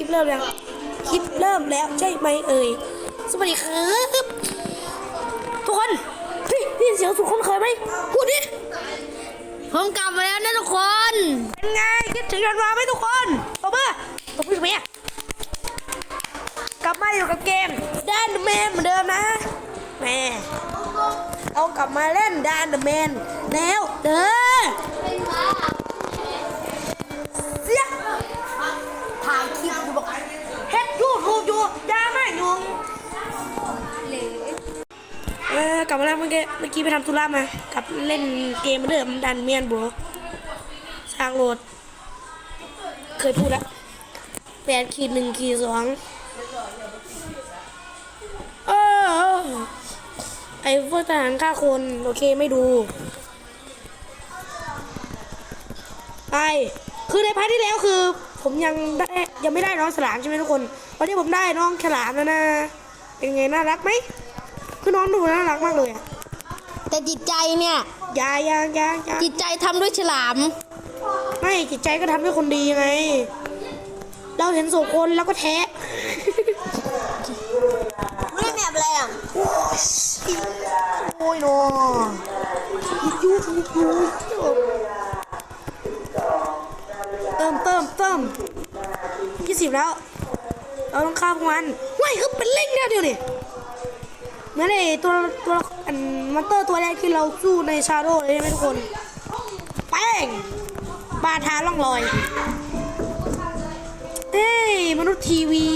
ลิปเริ่มยังคลิปเริ่มแล้วใช่ไหมเอ่ยสวัสดีครับทุกคนเฮ้ยได้ยินเสียงสุดคนเคยไหมพูดดิผมกลับมาแล้วนะทุกคนเป็นไงคิดถึงกันมาไหมทุกคนตบมือตบมือทำไมอะกลับมาอยู่กับเกมด้านแมนเหมือนเดิมนะแม่เอากลับมาเล่นด้านแมนแล้วเด้อ เมื่อกี้ไปทำธุระมา กับเล่นเกมเหมือนเดิมดันเมียนบัวทางโหลด เคยพูดละแปดขีดหนึ่งขีดสองเออไอ้พวกทหารฆ่าคน โอเคไม่ดู ไป คือในพาร์ทที่แล้วคือ ผมยังได้ยังไม่ได้น้องฉลามใช่ไหมทุกคนวันนี้ผมได้น้องฉลามแล้วนะ เป็นไงน่ารักไหมคือน้องดูน่ารักมากเลยอะ แต่จิตใจเนี่ยอยาอยาอยาอยาจิตใจทำด้วยฉลาม ไม่จิตใจก็ทำให้คนดีไง เราเห็นโสคนแล้วก็แท้ไม่ได้แบบอะไรอะโอ้ยโนยุยุยุเติมเติมเติมยี่สิบแล้ว เราต้องฆ่าพวกมันว้ายคือเป็นเล่งเนี่ยเดียวนี่เหมือนไอ้ตัวตัวอันม อนเตอร์ตัวแรกที่เราสู้ในชาโดเลยใช่ไหมทุกคน แป้งบาทาล่องลอย เอ้ย มนุษย์ทีวี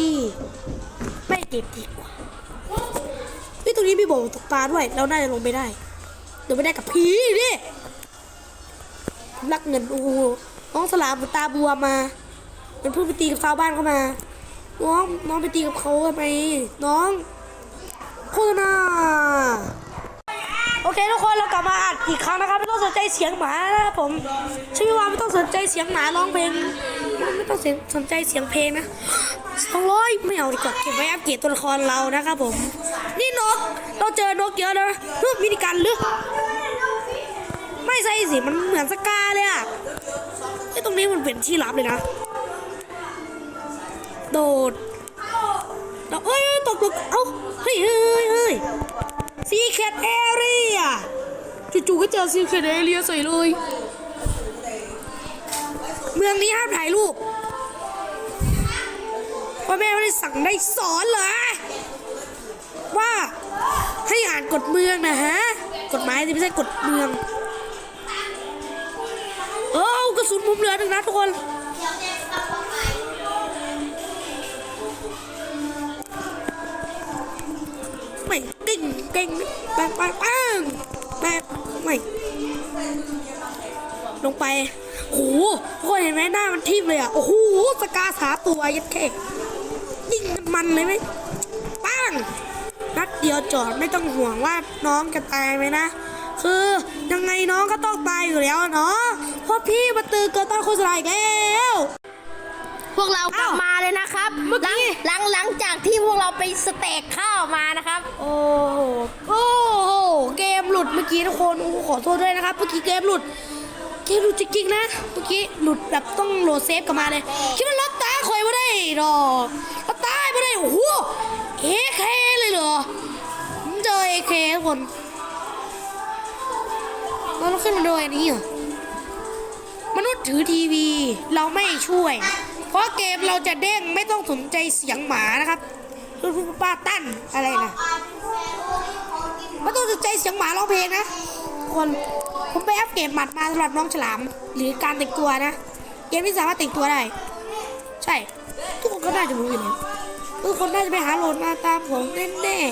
ไม่เก็บดีกว่าเฮ้ตรงนี้มีบ่อตกปลาด้วย เราน่าจะลงไปได้ เดี๋ยวไม่ได้กับผีดิรักเงิน โอ้โหน้องสลามตาบัวมาเป็นเพิ่งไปตีกับชาวบ้านเข้ามา น้อง น้องไปตีกับเขาทำไม น้องโฆษณา โอเคทุกคนเรากลับมาอัดอีกครั้งนะครับ ไม่ต้องสนใจเสียงหมานะครับผมใช่ไหมว่าไม่ต้องสนใจเสียงหมาร้องเพลงไม่ต้องสนใจเสียงเพลงนะสองร้อยไม่เอาดีกว่าเก็บไว้อัปเกรดตัวละครเรานะครับผม นี่นกเราเจอนกเยอะนะเฮ้ยมินิกันหรือไม่ใช่สิมันเหมือนสกาเลยอะไอตรงนี้มันเป็นที่ลับเลยนะโดดโดดเอ้ยตกตกเอ้าเฮ้ยเฮ้ยเฮ้ย ซีแคทแอเรียจู่ๆก็เจอซีแคทแอเรียใส่เลย เมืองนี้ห้ามถ่ายรูปพ่อแม่ไม่ได้สั่งได้สอนเหรอว่าให้อ่านกฎเมืองนะฮะ กฎหมายสิไม่ใช่กฎเมือง เออกระสุนมุมเรือหนึ่งนะทุกคนไม่ เก่งเก่งปังปังปังไม่ลงไปโหทุกคนเห็นไหมหน้ามันทิ่มเลยอะ โอ้โห สกาสาตัวยัดแค่ยิงมันมันเลยไหมปังนัดเดียวจอดไม่ต้องห่วงว่าน้องจะตายไหมนะ คือยังไงน้องก็ต้องตายอยู่แล้วเนาะเพราะพี่มาตือเกินต้นโฆษณาอีกแล้วพวกเรากลับมาเลยนะครับเมื่อกี้หลังหลังหลังจากที่พวกเราไปสเต็กข้าวมานะครับ โอ้ โหโอ้โหเกมหลุดเมื่อกี้ทุกคนโอ้ขอโทษด้วยนะครับเมื่อกี้เกมหลุดเกมหลุดจริงๆนะเมื่อกี้หลุดแบบต้องโหลดเซฟกลับมาเลยคิดว่าล็อกตาคอยไม่ได้หรอกล็อกตาไม่ได้โอ้โหเอเคเลยเหรอผมเจอเอเคทุกคนเราต้องขึ้นมาด้วยนี่เหรอมนุษย์ถือทีวีเราไม่ช่วย เพราะเกมเราจะเด้งไม่ต้องสนใจเสียงหมานะครับคือคุณป้าตั้นอะไรนะไม่ต้อง สียงหมาร้องเพลงนะคนผมไปอัปเกรดหมัดมาสำหรับน้องฉลาม หรือการแต่งตัวนะ เกมที่สามารถแต่งตัวได้ ใช่ ทุกคนก็น่าจะรู้อยู่แล้วทุกคนน่าจะไปหาโหลดมาตามผมแน่ๆ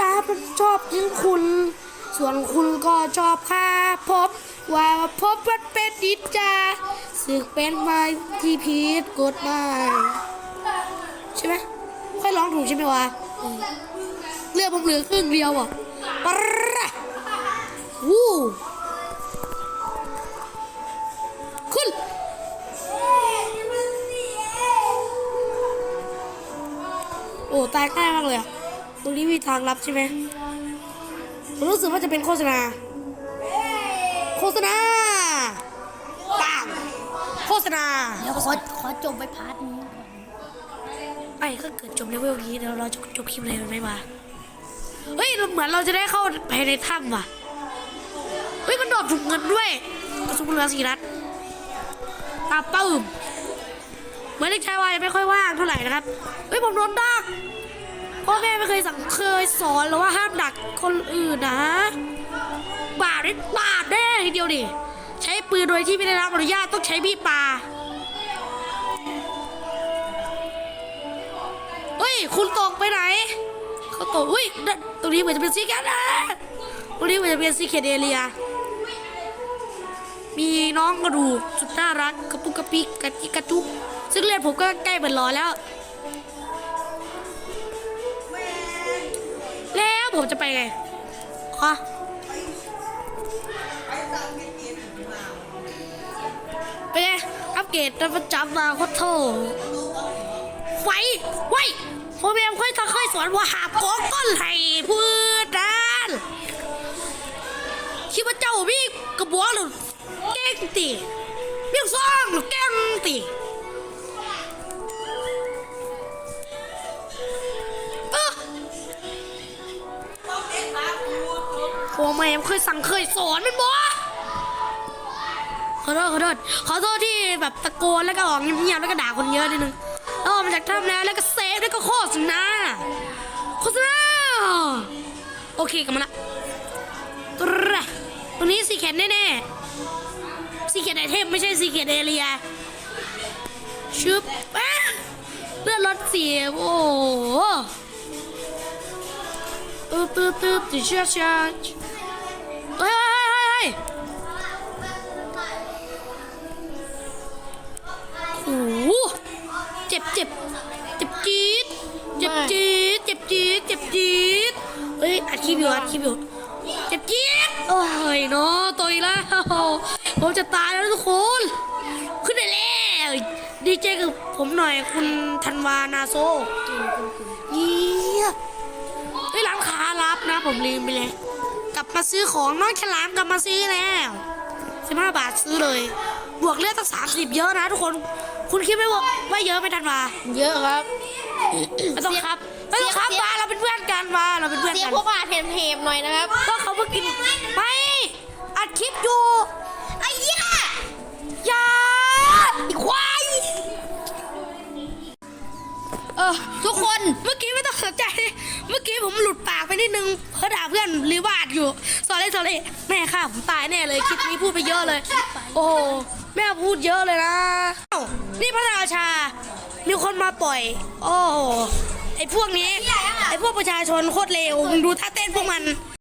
ลาบชอบยิงคุณ ส่วนคุณก็ชอบค่าพบ ว่าพบมันเป็นดิจจาสึกเป็นไม้ที่ผิดกฎหมายใช่ไหม ค่อยร้องถูกใช่ไหมวะเรือผมเหลือครึ่งเดียวอะปะรวู้ขึ้นโอ้ตายง่ายมากเลยอะตรงนี้มีทางลับใช่ไหมผมรู้สึกว่าจะเป็นโฆษณา โฆษณาปังษณา เดี๋ยวขอขอจบไปพาร์ทนี้ ไอ้ก็เกิดจบเลเวลนี้เดี๋ยวเราจะจบคลิปเลยไหมวะเฮ้ยเหมือนเราจะได้เข้าไปในถ้ำว่ะเฮ้ยมันดรอปถุงเงินด้วยกระสุนเหลือสี่นัดตาปื้มเหมือนเด็กชายวายไม่ค่อยว่างเท่าไหร่นะครับเฮ้ยผมโดนดักพ่อแม่ไม่เคยสั่งเคยสอนเราว่าห้ามดักคนอื่นนะบาดได้บาดแน่ทีเดียวดิใช้ปืนโดยที่ไม่ได้รับอนุญาตต้องใช้มีดปา คุณตกไปไหน เขาตกเฮ้ยนั่นตรงนี้เหมือนจะเป็นซีแคทนะตรงนี้เหมือนจะเป็นซีแคทเอเรีย มีน้องกระดูกสุดน่ารักกระปุกกระปิกกระจิกกระจุก ซึ่งเลือดผมก็ใกล้เปิดรอแล้ว แล้วผมจะไปไงอ๋อเป็นไงอัปเกรดประจำมาโคตรโถไฟไว้ พ่อแม่ค่อยตะค่อยสอนว่าหาบกองก้อนไหลเพื่อนนันคิดว่าเจ้ามีกระบอกหรือเก่งตีมียงซองหรือเก่งตีเออพ่อแม่เคยสั่งเคยสอนมันบ่ขอโทษขอโทษขอโทษที่แบบตะโกนแล้วก็ออกเงียบๆแล้วก็ด่าคนเยอะนิดนึงแล้วออกมาจากถ้ำแล้วแล้วก็ เซฟแล้วก็โฆษณาโฆษณาโอเคกลับมาละตรงนี้สีเข็นแน่ๆสีเข็นไอเทมไม่ใช่สีเข็นเอเรียชึบเลือดรถเสียโอ้โหตืดตืดตืดตืดเชื่อชาเฮ้ยเฮ้ยเฮ้ยเฮ้ยโอ้เจ็บเจ็บ จ็บจี๊ดเจ็บจี๊ดเจ็บจี๊ดเฮ้ยอัดคลิปอยู่อัดคลิปอยู่เจ็บจี๊ดโอ้ยเนาะตัวอีกแล้วผมจะตายแล้วทุกคน ขึ้นได้แล้วดีเจกับผมหน่อยคุณธันวานาโซเยี่ยเฮ้ยร้านค้ารับนะ ผมลืมไปเลยกลับมาซื้อของน้องฉลามกลับมาซื้อแล้วสิบห้าบาทซื้อเลย บวกเลือดตั้งสามสิบเยอะนะทุกคน คุณคิดไหมว่าว่าเยอะไหมธันวา เยอะครับ ไม่ต้องครับไม่ต้องครับเสียมาเราเป็นเพื่อนกันมาเราเป็นเพื่อนเสียกังนพวกอาเทมๆหน่อยนะครับก็เขาเพิ่งกินไม่อัดคลิปอยู่ไอ้ย่าอย่าไอ้ควายเออทุกคนเมื่อกี้ไม่ต้องสนใจ เมื่อกี้ผมหลุดปากไปนิดนึงเพราะด่าเพื่อนหรือวาดอยู่สอรี่สอรี่แม่ค่ะผมตายแน่เลยคลิปนี้พูดไปเยอะเลย โอ้โหแม่พูดเยอะเลยนะเอ้านี่พระราชา มีคนมาปล่อย โอ้โหไอพวกนี้ ไอพวกประชาชนโคตรเลวมึงดูท่าเต้นพวกมัน